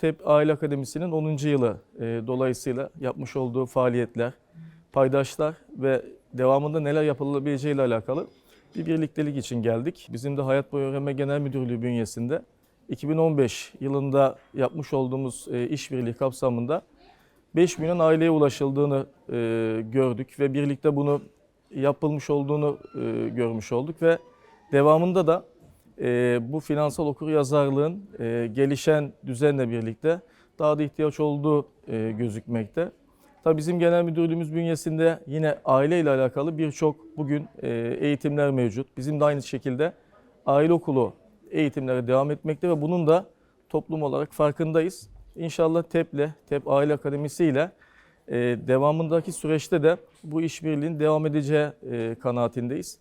TEP Aile Akademisi'nin 10. yılı e, dolayısıyla yapmış olduğu faaliyetler, paydaşlar ve devamında neler yapılabileceği ile alakalı bir birliktelik için geldik. Bizim de Hayat Boyu Öğrenme Genel Müdürlüğü bünyesinde 2015 yılında yapmış olduğumuz e, işbirliği kapsamında 5 milyon aileye ulaşıldığını e, gördük ve birlikte bunu yapılmış olduğunu e, görmüş olduk ve devamında da e, bu finansal okuryazarlığın e, gelişen düzenle birlikte daha da ihtiyaç olduğu e, gözükmekte. Tabii bizim genel müdürlüğümüz bünyesinde yine aile ile alakalı birçok bugün e, eğitimler mevcut. Bizim de aynı şekilde aile okulu eğitimlere devam etmekte ve bunun da toplum olarak farkındayız. İnşallah TEP'le, TEP Aile Akademisi ile e, devamındaki süreçte de bu işbirliğinin devam edeceği e, kanaatindeyiz.